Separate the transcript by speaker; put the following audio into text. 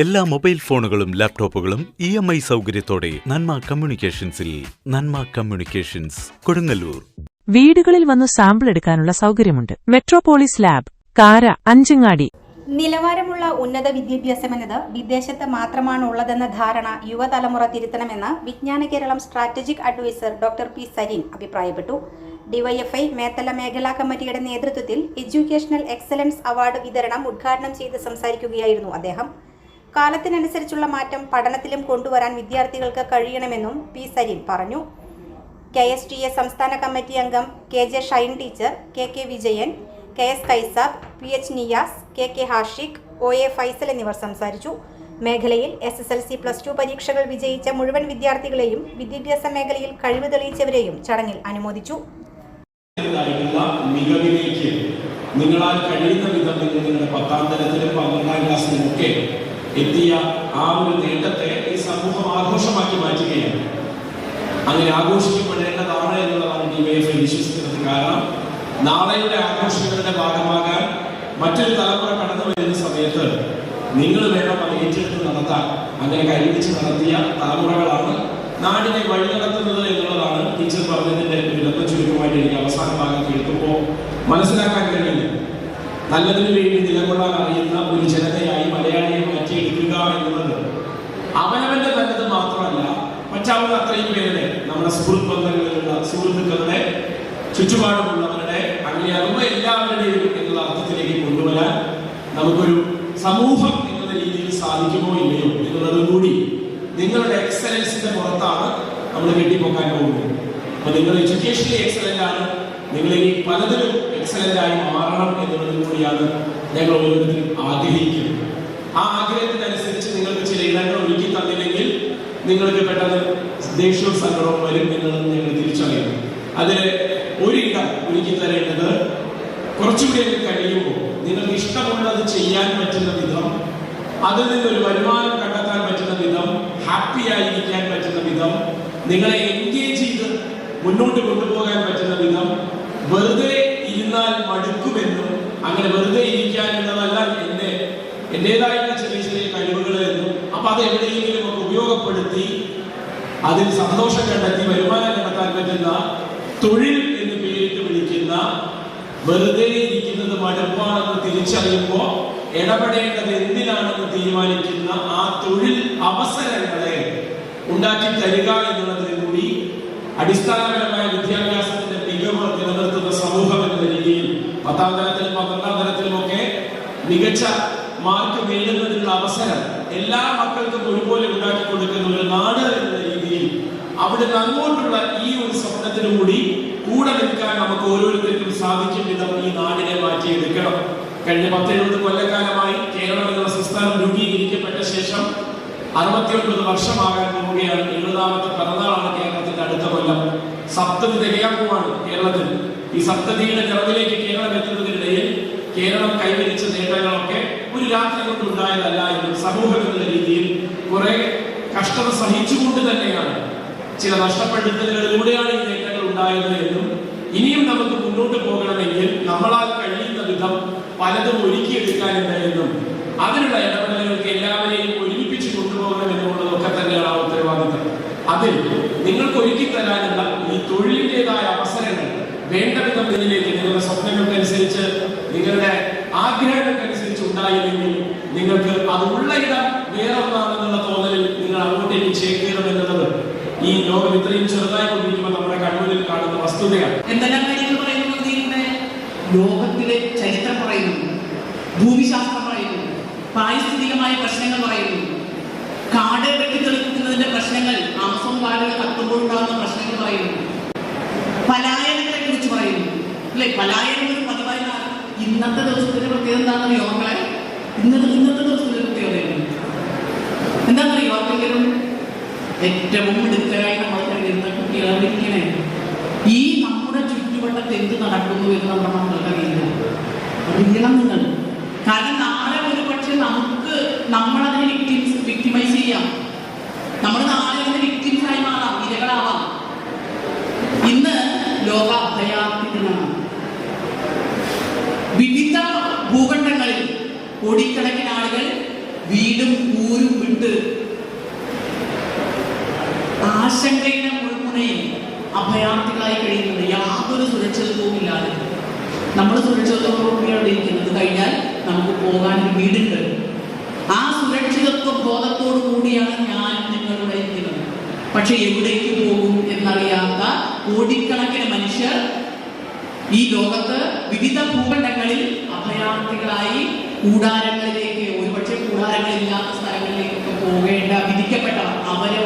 Speaker 1: എല്ലാ മൊബൈൽ ഫോണുകളും ലാപ്ടോപ്പുകളും ഇ എം ഐ സൗകര്യത്തോടെ നന്മ കമ്മ്യൂണിക്കേഷൻസിൽ നന്മ കമ്മ്യൂണിക്കേഷൻസ് കൊടുങ്ങല്ലൂർ.
Speaker 2: വീടുകളിൽ വന്ന് സാമ്പിൾ എടുക്കാനുള്ള സൗകര്യമുണ്ട്. മെട്രോപോളിസ് ലാബ് കാര അഞ്ചങ്ങാടി.
Speaker 3: നിലവാരമുള്ള ഉന്നത വിദ്യാഭ്യാസമെന്നത് വിദേശത്ത് മാത്രമാണ് ഉള്ളതെന്ന ധാരണ യുവതലമുറ തിരുത്തണമെന്ന് Vijnana Keralam strategic adviser doctor P Sarin അഭിപ്രായപ്പെട്ടു. ഡിവൈഎഫ്ഐ മേത്തല മേഖലാ കമ്മിറ്റിയുടെ നേതൃത്വത്തിൽ എഡ്യൂക്കേഷണൽ എക്സലൻസ് അവാർഡ് വിതരണം ഉദ്ഘാടനം ചെയ്ത് സംസാരിക്കുകയായിരുന്നു അദ്ദേഹം. കാലത്തിനനുസരിച്ചുള്ള മാറ്റം പഠനത്തിലും കൊണ്ടുവരാൻ വിദ്യാർത്ഥികൾക്ക് കഴിയണമെന്നും പി സരിൻ പറഞ്ഞു. കെ എസ് ടി എ സംസ്ഥാന കമ്മിറ്റി അംഗം K J Shine teacher K K Vijayan K S Kaisab P H Niyas K K Hashiq O A Faisal എന്നിവർ സംസാരിച്ചു. മേഖലയിൽ S S L C plus two പരീക്ഷകൾ വിജയിച്ച മുഴുവൻ വിദ്യാർത്ഥികളെയും വിദ്യാഭ്യാസ മേഖലയിൽ കഴിവ് തെളിയിച്ചവരെയും ചടങ്ങിൽ അനുമോദിച്ചു.
Speaker 4: നിങ്ങളാൽ കഴിയുന്ന നിങ്ങളുടെ പത്താം തരത്തിലും പന്ത്രണ്ടാം ക്ലാസ്സിലും ഒക്കെ എത്തിയ ആ ഒരു നേട്ടത്തെ ഈ സമൂഹം ആഘോഷമാക്കി മാറ്റുകയാണ്. അങ്ങനെ ആഘോഷിക്കപ്പെടേണ്ടതാണ് എന്നുള്ളതാണ് ഡിവൈഎഫ്ഐ വിശ്വസിക്കുന്നത്. കാരണം നാളെയുടെ ആഘോഷങ്ങളുടെ ഭാഗമാകാൻ മറ്റൊരു തലമുറ കടന്നു വരുന്ന സമയത്ത് നിങ്ങൾ വേണം അത് ഏറ്റെടുത്ത് നടത്താൻ. അങ്ങനെ കൈപിടിച്ച് നടത്തിയ തലമുറകളാണ് നാടിനെ വഴി നടത്തുന്നത് എന്നുള്ളതാണ് ടീച്ചർ പറഞ്ഞതിന്റെ ഒരു ചുരുക്കമായിട്ട് എനിക്ക് അവസാന ഭാഗം കേൾക്കുമ്പോൾ മനസ്സിലാക്കാൻ കഴിയുന്നത്. നല്ലതിനു വേണ്ടി നിലകൊള്ളാൻ അറിയുന്ന ഒരു ജനതയായി മലയാളിയെ മാറ്റിയെടുക്കുക എന്നുള്ളത് അവനവന്റെ നല്ലത് മാത്രമല്ല പറ്റാവുന്ന അത്രയും പേരുടെ നമ്മുടെ സുഹൃത്ത് ബന്ധങ്ങളിലുള്ള സുഹൃത്തുക്കളുടെ ചുറ്റുപാടുമുള്ളവരുടെ അങ്ങനെ അറിവ് എല്ലാവരുടെയും എന്നുള്ള അർത്ഥത്തിലേക്ക് കൊണ്ടുവരാൻ നമുക്കൊരു സമൂഹം എന്ന രീതിയിൽ സാധിക്കുമോ ഇല്ലയോ എന്നുള്ളതും കൂടി നിങ്ങളുടെ എക്സലൻസിന്റെ പുറത്താണ് നമ്മൾ കെട്ടിപ്പോക്കാൻ പോകുന്നത്. അപ്പൊ നിങ്ങൾ എഡ്യൂക്കേഷനിൽ എക്സലന്റ് ആണ്. നിങ്ങൾ ഈ പലതിലും എക്സലന്റ് ആയി മാറണം എന്നുള്ളതും കൂടിയാണ് ഞങ്ങൾ ഓരോരുത്തരും ആഗ്രഹിക്കുന്നത്. ആ ആഗ്രഹത്തിനനുസരിച്ച് നിങ്ങൾക്ക് ചില ഇടങ്ങൾ ഒരുക്കി തന്നില്ലെങ്കിൽ നിങ്ങൾക്ക് പെട്ടെന്ന് ദേഷ്യവും സങ്കടവും വരും എന്നുള്ളത് ഞങ്ങൾ തിരിച്ചറിയുന്നു. അതിൽ ഒരു ഒരുക്കി തരേണ്ടത് കുറച്ചുകൂടി കഴിയുമ്പോൾ നിങ്ങൾക്ക് ഇഷ്ടമുള്ളത് ചെയ്യാൻ പറ്റുന്ന വിധം അതിൽ നിന്നൊരു വരുമാനം കണ്ടെത്താൻ പറ്റുന്ന വിധം ഹാപ്പി ആയിരിക്കാൻ പറ്റുന്ന വിധം നിങ്ങളെ എൻഗേജ് ചെയ്ത് മുന്നോട്ട് കൊണ്ടുപോകാൻ വെറുതെ ഇരുന്നാൽ മടുക്കുമെന്നും അങ്ങനെ വെറുതെ ഇരിക്കാൻ എന്നതല്ല എന്റെ എന്റേതായിട്ടുള്ള ചെറിയ ചെറിയ കഴിവുകൾ എന്നും അപ്പൊ അത് എവിടെയെങ്കിലും ഒക്കെ ഉപയോഗപ്പെടുത്തി അതിൽ സന്തോഷം കണ്ടെത്തി വരുമാനം കണ്ടെത്താൻ പറ്റുന്ന തൊഴിൽ എന്ന് പേരിട്ട് വിളിക്കുന്ന വെറുതെ ഇരിക്കുന്നത് മടുപ്പാണെന്ന് തിരിച്ചറിയുമ്പോൾ ഇടപെടേണ്ടത് എന്തിനാണെന്ന് തീരുമാനിക്കുന്ന ആ തൊഴിൽ അവസരങ്ങളെ ഉണ്ടാക്കി തരിക എന്നുള്ളതിൽ കൂടി അടിസ്ഥാനപരമായ വിദ്യാഭ്യാസത്തിന്റെ പത്താം തലത്തിലും പന്ത്രണ്ടാം തരത്തിലുമൊക്കെ മികച്ച മാർക്ക് നേടുന്നതിനുള്ള അവസരം എല്ലാ മക്കൾക്കും ഒരുപോലെ ഉണ്ടാക്കി കൊടുക്കുന്ന ഒരു നാട് എന്ന രീതിയിൽ അവിടെ അങ്ങോട്ടുള്ള ഈ ഒരു സ്വപ്നത്തിനും കൂടി കൂടെ നിൽക്കാൻ നമുക്ക് ഓരോരുത്തർക്കും സാധിക്കും വിധം ഈ നാടിനെ മാറ്റിയെടുക്കണം. കഴിഞ്ഞ പത്തെഴുപത് കൊല്ലക്കാലമായി കേരളം എന്ന സംസ്ഥാനം രൂപീകരിക്കപ്പെട്ട ശേഷം അറുപത്തിയൊൻപത് വർഷമാകാൻ പോവുകയാണ്. എഴുപതാമത്തെ പിറന്നാളാണ് കേരളത്തിന്റെ അടുത്ത കൊല്ലം. സപ്തതി തികയാൻ കേരളത്തിൽ. ഈ സപ്തതിയുടെ നിറവിലേക്ക് കേരളം എത്തുന്നതിനിടയിൽ കേരളം കൈവരിച്ച നേട്ടങ്ങളൊക്കെ ഒരു രാത്രി കൊണ്ട് ഉണ്ടായതല്ല എന്നും സമൂഹം എന്ന രീതിയിൽ കുറെ കഷ്ടത സഹിച്ചുകൊണ്ട് തന്നെയാണ് ചില നഷ്ടപ്പെടുത്തലുകളിലൂടെയാണ് ഈ നേട്ടങ്ങൾ ഉണ്ടായത് എന്നും ഇനിയും നമുക്ക് മുന്നോട്ട് പോകണമെങ്കിൽ നമ്മളാൽ കഴിയുന്ന വിധം പലതും ഒരുക്കിയെടുക്കാനുണ്ട് എന്നും അതിനുള്ള ഇടപെടലുകൾക്ക് എല്ലാവരെയും ഒരുമിപ്പിച്ച് കൊണ്ടുപോകണം എന്നുള്ളതൊക്കെ തന്നെയാണ് ആ ഉത്തരവാദിത്തം. അതിൽ നിങ്ങൾക്ക് ഒരുക്കി തരാനുള്ള ഈ തൊഴിലിന്റെതായ അവസരങ്ങൾ വേണ്ട വിധം ഇതിലേക്ക് നിങ്ങളുടെ സ്വപ്നങ്ങൾക്കനുസരിച്ച് നിങ്ങളുടെ ആഗ്രഹങ്ങൾക്കനുസരിച്ച് ഉണ്ടായില്ലെങ്കിൽ നിങ്ങൾക്ക് അത് ഉള്ള ഇടം വേറെ ഒന്നാണെന്നുള്ള തോന്നലിൽ നിങ്ങൾ അങ്ങോട്ടേക്ക് ചേക്കേറും എന്നുള്ളത് ഈ ലോകം ഇത്രയും ചെറുതായി കൊണ്ടിരിക്കുമ്പോൾ നമ്മുടെ കണ്ണൂരിൽ കാണുന്ന വസ്തുതയാണ്.
Speaker 5: എന്തെല്ലാം കാര്യങ്ങൾ പറയുന്നു ഇതിലൂടെ ലോകത്തിലെ ചരിത്രം പറയുന്നു ഭൂമിശാസ്ത്രം പറയുന്നു പാരിസ്ഥിതികമായ പ്രശ്നങ്ങൾ പറയുന്നു. കാട് വെട്ടിത്തെളിക്കുന്നതിന്റെ പ്രശ്നങ്ങൾ ആമസോൺ കാടുകൾ കത്തുമ്പോഴുണ്ടാകുന്ന പ്രശ്നങ്ങൾ പറയുന്നു. പലായനങ്ങളെ കുറിച്ച് പറയുന്നു. അല്ലെ? പലായനം. ഇന്നത്തെ ദിവസത്തിന്റെ പ്രത്യേകത എന്താണെന്നറിയോ മക്കളെ? ഇന്നത്തെ ഇന്നത്തെ ദിവസത്തിന്റെ പ്രത്യേകത എന്താണെന്നറിയോ ആർക്കെങ്കിലും ഏറ്റവും മിടുക്കരായി നമ്മൾ കഴിയുന്ന കുട്ടികളെ ഇരിക്കണേ ഈ നമ്മുടെ ചുറ്റുവട്ടത്ത് എന്ത് നടക്കുന്നു എന്ന് നമ്മുടെ മക്കൾക്ക് അറിയില്ല. അറിയണം നിങ്ങൾ. കാരണം കോടിക്കണക്കിന് ആളുകൾ വീടും ഊരും വിട്ട് ആശങ്കയുടെ മുഴുമുനയിൽ അഭയാർത്ഥികളായി കഴിയുന്നത് യാതൊരു സുരക്ഷിതത്വവും ഇല്ലാതെ. നമ്മൾ സുരക്ഷിതത്വം ഇരിക്കുന്നത്. കഴിഞ്ഞാൽ നമുക്ക് പോകാൻ ഒരു വീടുണ്ട്. ആ സുരക്ഷിതത്വ ബോധത്തോടു കൂടിയാണ് ഞാൻ നിങ്ങളുടെ ഇരിക്കുന്നത്. പക്ഷെ എവിടേക്ക് പോകും എന്നറിയാത്ത കോടിക്കണക്കിന് മനുഷ്യർ ഈ ലോകത്ത് വിവിധ അഭയാർത്ഥികളായി കൂടാരങ്ങളിലേക്ക് ഒരുപക്ഷെ കൂടാരങ്ങളില്ലാത്ത സ്ഥലങ്ങളിലേക്കൊക്കെ പോകേണ്ട വിധിക്കപ്പെട്ട അവരെ